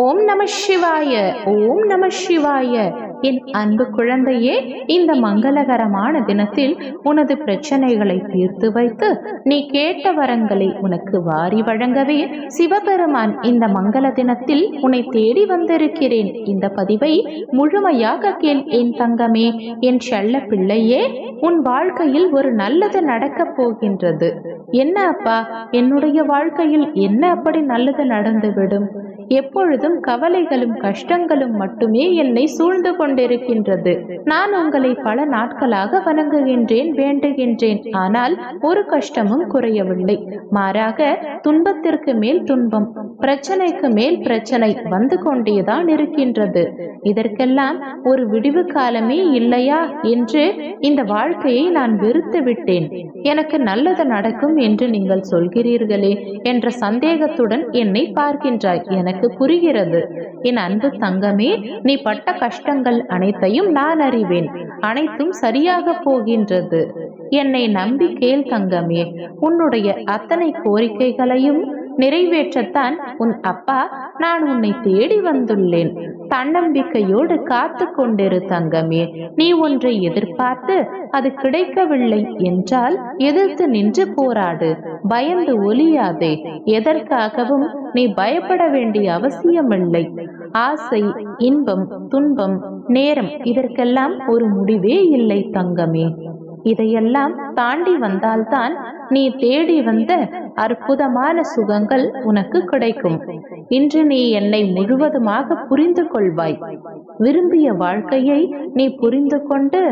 ஓம் நம சிவாய ஓம் நம சிவாய. என் அன்பு குழந்தையே இந்த மங்களகரமான தினத்தில் உனது பிரச்சனைகளை தீர்த்து வைத்து நீ கேட்ட வரங்களை உனக்கு வாரி வழங்கவே சிவபெருமான் இந்த மங்கள தினத்தில் உன்னை தேடி வந்திருக்கிறேன். இந்த பதிவை முழுமையாக கேள் என் தங்கமே. என் செல்ல பிள்ளையே உன் வாழ்க்கையில் ஒரு நல்லது நடக்கப் போகின்றது. என்ன அப்பா? என்னுடைய வாழ்க்கையில் என்ன அப்படி நல்லது நடந்துவிடும்? எப்பொழுதும் கவலைகளும் கஷ்டங்களும் மட்டுமே என்னை சூழ்ந்து கொண்டிருக்கின்றது. நான் உங்களை பல நாட்களாக வணங்குகின்றேன் வேண்டுகின்றேன். ஆனால் ஒரு கஷ்டமும் குறையவில்லை. மாறாக துன்பத்திற்கு மேல் துன்பம் பிரச்சனைக்கு மேல் பிரச்சனை வந்து கொண்டேதான் இருக்கின்றது. இதற்கெல்லாம் ஒரு விடிவு காலமே இல்லையா என்று இந்த வாழ்க்கையை நான் வெறுத்து விட்டேன். எனக்கு நல்லது நடக்கும் என்று நீங்கள் சொல்கிறீர்களே என்ற சந்தேகத்துடன் என்னை பார்க்கின்றாய். எனக்கு புரிகிறது. என் அன்பு தங்கமே நீ பட்ட கஷ்டங்கள் அனைத்தையும் நான் அறிவேன். அனைத்தும் சரியாக போகின்றது. என்னை நம்பி கேள் தங்கமே உன்னுடைய அத்தனை கோரிக்கைகளையும் நிறைவேற்றத்தான் உன் அப்பா நான் உன்னை தேடி வந்துள்ளேன். தன்னம்பிக்கையோடு காத்து கொண்டிரு தங்கமே. நீ ஒன்றை எதிர்பார்த்து அது கிடைக்கவில்லை என்றால் எதிர்த்து நின்று போராடு. பயந்து ஒலியாதே. எதற்காகவும் நீ பயப்பட வேண்டிய அவசியமில்லை. ஆசை இன்பம் துன்பம் நேரம் இதற்கெல்லாம் ஒரு முடிவே இல்லை தங்கமே. இதையெல்லாம் தாண்டி வந்தால்தான் நீ தேடி வந்த அற்புதமான சுகங்கள் உனக்கு கிடைக்கும். இன்று நீ என்னை முழுவதுமாக புரிந்து கொள்வாய். விரும்பிய வாழ்க்கையை நீ புரிந்து கொண்டு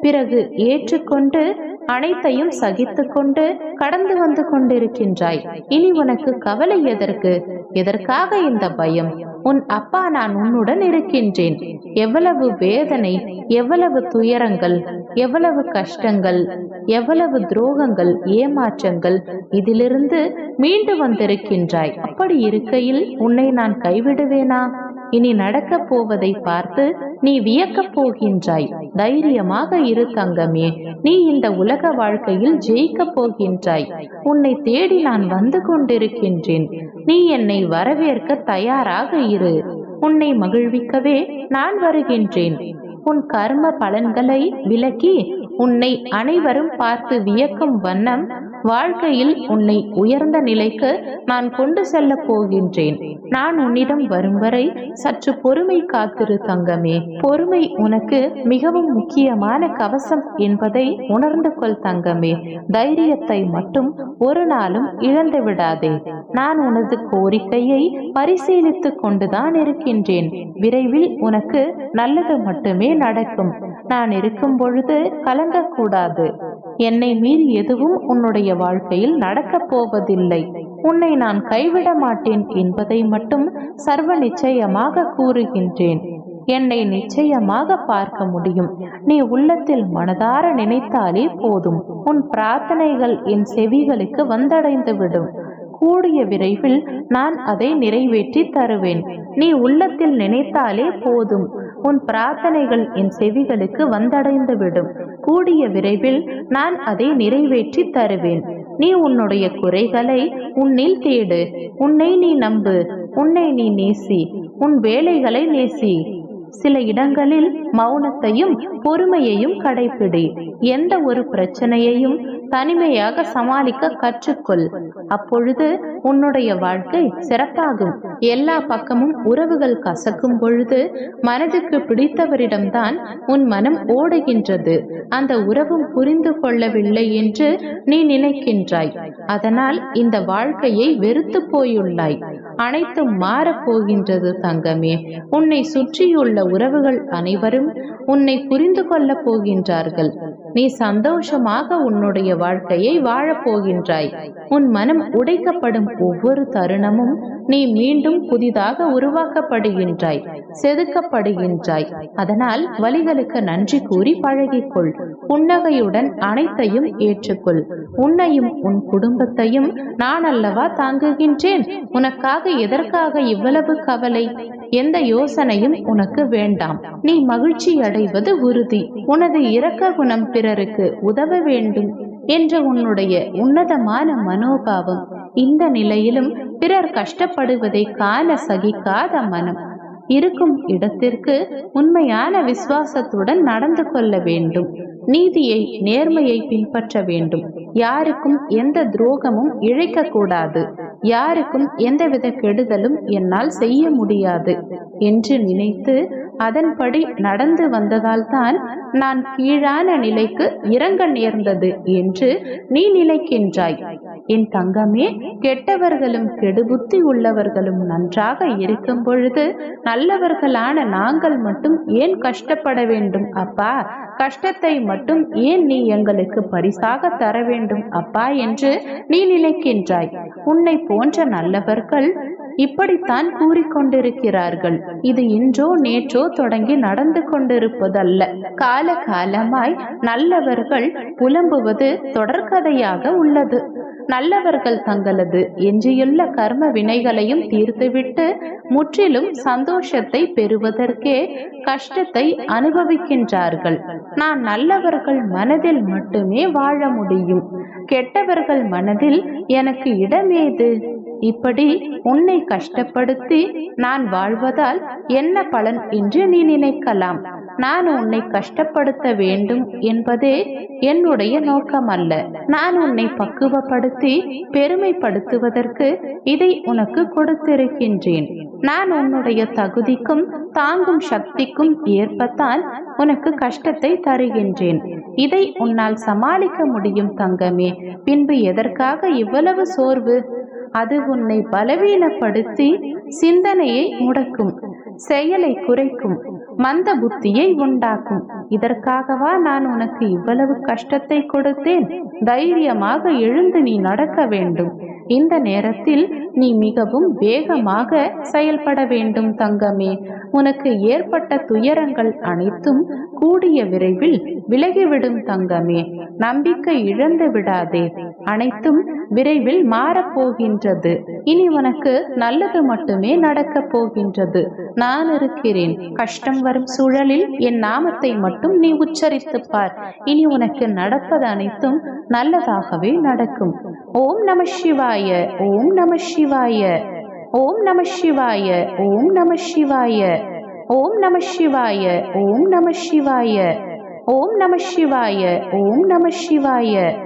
பிறகு ஏற்றுக்கொண்டு அனைத்தையும் சகித்து கொண்டு கடந்து வந்து கொண்டிருக்கின்றாய். இனி உனக்கு கவலை எதற்கு? எதற்காக இந்த பயம்? உன் அப்பா நான் உன்னுடன் இருக்கின்றேன். எவ்வளவு வேதனை எவ்வளவு துயரங்கள் எவ்வளவு கஷ்டங்கள் எவ்வளவு துரோகங்கள் ஏமாற்றங்கள் இதிலிருந்து மீண்டு வந்திருக்கின்றாய். அப்படி இருக்கையில் உன்னை நான் கைவிடுவேனா? இனி நடக்கப் போவதை பார்த்து நீ வியக்கப் போகின்றாய். தைரியமாக இரு தங்கமே. நீ இந்த உலக வாழ்க்கையில் ஜெயிக்கப் போகின்றாய். உன்னை தேடி நான் வந்து கொண்டிருக்கின்றேன். நீ என்னை வரவேற்க தயாராக இரு. உன்னை மகிழ்விக்கவே நான் வருகின்றேன். உன் கர்ம பலன்களை விலக்கி உன்னை அனைவரும் பார்த்து வியக்கும் வண்ணம் வாழ்க்கையில் உன்னை உயர்ந்த நிலைக்கு நான் கொண்டு செல்ல போகின்றேன். நான் உன்னிடம் வரும் வரை சற்று பொறுமை காத்திரு தங்கமே. பொறுமை உனக்கு மிகவும் முக்கியமான கவசம் என்பதை உணர்ந்து கொள் தங்கமே. தைரியத்தை மட்டும் ஒரு நாளும் இழந்து விடாதே. நான் உனது கோரிக்கையை பரிசீலித்துக் கொண்டுதான் இருக்கின்றேன். விரைவில் உனக்கு நல்லது மட்டுமே நடக்கும். நான் இருக்கும் பொழுது கலங்கக்கூடாது. என்னை மீறி எதுவும் உன்னுடைய வாழ்க்கையில் நடக்கப் போவதில்லை. உன்னை நான் கைவிட மாட்டேன் என்பதை மட்டும் சர்வ நிச்சயமாக கூறுகின்றேன். என்னை நிச்சயமாக பார்க்க முடியும். நீ உள்ளத்தில் மனதார நினைத்தாலே போதும். உன் பிரார்த்தனைகள் என் செவிகளுக்கு வந்தடைந்துவிடும். கூடிய விரைவில் நான் அதை நிறைவேற்றி தருவேன். நீ உள்ளத்தில் நினைத்தாலே போதும். உன் பிரார்த்தனைகள் என் செவிகளுக்கு வந்தடைந்துவிடும். கூடிய விரைவில் நான் அதை நிறைவேற்றி தருவேன். நீ உன்னுடைய குறைகளை உன்னில் தேடு. உன்னை நீ நம்பு. உன்னை நீ நேசி. உன் வேலைகளை நேசி. சில இடங்களில் மௌனத்தையும் பொறுமையையும் கடைபிடி எந்த ஒரு பிரச்சனையையும் தனிமையாக சமாளிக்க கற்றுக்கொள். அப்பொழுது உன்னுடைய வாழ்க்கை சிறப்பாகும். எல்லா பக்கமும் உறவுகள் கசக்கும் பொழுது மனதுக்கு பிடித்தவரிடம்தான் உன் மனம் ஓடுகின்றது. அந்த உறவும் புரிந்து கொள்ளவில்லை என்று நீ நினைக்கின்றாய். அதனால் இந்த வாழ்க்கையை வெறுத்து போயுள்ளாய். அனைத்தும் மாறப்போகின்றது தங்கமே. உன்னை சுற்றியுள்ள உறவுகள் அனைவரும் உன்னை புரிந்து கொள்ளப் போகின்றார்கள். நீ சந்தோஷமாக உன்னுடைய வாழ்க்கையை வாழப்போகின்றாய் உன் மனம் உடைக்கப்படும் ஒவ்வொரு தருணமும் நீ மீண்டும் புதிதாக உருவாக்கப்படுகின்றாய் செதுக்கப்படுகின்றாய். அதனால் வழிகளுக்கு நன்றி கூறி பழகிக்கொள். புன்னகையுடன் அனைத்தையும் ஏற்றுக்கொள். உன்னையும் உன் குடும்பத்தையும் நான் அல்லவா தாங்குகின்றேன்? உனக்காக எதற்காக இவ்வளவு கவலை? எந்த யோசனையும் உனக்கு வேண்டாம். நீ மகிழ்ச்சி அடைவது உறுதி. உனது இரக்க குணம் பிறருக்கு உதவ வேண்டும் என்ற உன்னுடைய உன்னதமான மனோபாவம். இந்த நிலையிலும் பிறர் கஷ்டப்படுவதை காண சகிக்காத மனம். இருக்கும் இடத்திற்கு உண்மையான விசுவாசத்துடன் நடந்து கொள்ள வேண்டும். நீதியை நேர்மையை பின்பற்ற வேண்டும். யாருக்கும் எந்த துரோகமும் இழைக்க கூடாது யாருக்கும் எந்தவித கெடுதலும் என்னால் செய்ய முடியாது. என்று நினைத்து அதன்படி நடந்து வந்ததால்தான் நான் கீழான நிலைக்கு இறங்க நேர்ந்தது என்று நீ நினைக்கின்றாய். என் தங்கமே கெட்டவர்களும் கெடுபுத்தி உள்ளவர்களும் நன்றாக இருக்கும் பொழுது நல்லவர்களான நாங்கள் மட்டும் ஏன் கஷ்டப்பட வேண்டும் அப்பா? கஷ்டத்தை மட்டும் ஏன் நீ எங்களுக்கு பரிசாக தர வேண்டும் அப்பா என்று நீ நினைக்கின்றாய். உன்னை போன்ற நல்லவர்கள் இப்படித்தான் கூறிக்கொண்டிருக்கிறார்கள். இது இன்றோ நேற்றோ தொடங்கி நடந்து கொண்டிருப்பதல்ல. கால காலமாய் நல்லவர்கள் புலம்புவது தொடர்கதையாக உள்ளது. நல்லவர்கள் தங்களது எஞ்சியுள்ள கர்ம வினைகளையும் தீர்த்துவிட்டு முற்றிலும் சந்தோஷத்தை பெறுவதற்கே கஷ்டத்தை அனுபவிக்கின்றார்கள். நான் நல்லவர்கள் மனதில் மட்டுமே வாழ முடியும். கெட்டவர்கள் மனதில் எனக்கு இடமேது? இப்படி உன்னை கஷ்டப்படுத்தி நான் வாழ்வதால் என்ன பலன் என்று நீ நினைக்கலாம். நான் உன்னை கஷ்டப்படுத்த வேண்டும் என்பதே என்னுடைய நோக்கம் அல்ல நான் உன்னை பக்குவப்படுத்தி பெருமைப்படுத்துவதற்கு இதை உனக்கு கொடுத்திருக்கின்றேன். நான் உன்னுடைய தகுதிக்கும் தாங்கும் சக்திக்கும் ஏற்பத்தான் உனக்கு கஷ்டத்தை தருகின்றேன். இதை உன்னால் சமாளிக்க முடியும் தங்கமே. பின்பு எதற்காக இவ்வளவு சோர்வு? அது உன்னை பலவீனப்படுத்தி சிந்தனையை முடக்கும் செயலை குறைக்கும் மந்த புத்தியை உண்டாக்கும். இதற்காகவா நான் உனக்கு இவ்வளவு கஷ்டத்தை கொடுத்தேன்? தைரியமாக எழுந்து நீ நடக்க வேண்டும். இந்த நேரத்தில் நீ மிகவும் வேகமாக செயல்பட வேண்டும் தங்கமே. உனக்கு ஏற்பட்ட துயரங்கள் அனைத்தும் கூடிய விரைவில் விலகிவிடும் தங்கமே. நம்பிக்கை இழந்து விடாதே. அனைத்தும் விரைவில் மாறப்போகின்றது. இனி உனக்கு நல்லது மட்டுமே நடக்கப் போகின்றது. நான் இருக்கிறேன். கஷ்டம் வரும் சூழலில் என் நாமத்தை மட்டும் நீ உச்சரித்து பார். இனி உனக்கு நடப்பது அனைத்தும் நல்லதாகவே நடக்கும். ஓம் நம சிவாய. ஓம் நம சிவாய. ஓம் நம சிவாய. ஓம் நம சிவாய. ஓம் நம சிவாய. ஓம் நம சிவாய. ஓம் நம சிவாய. ஓம் நம சிவாய.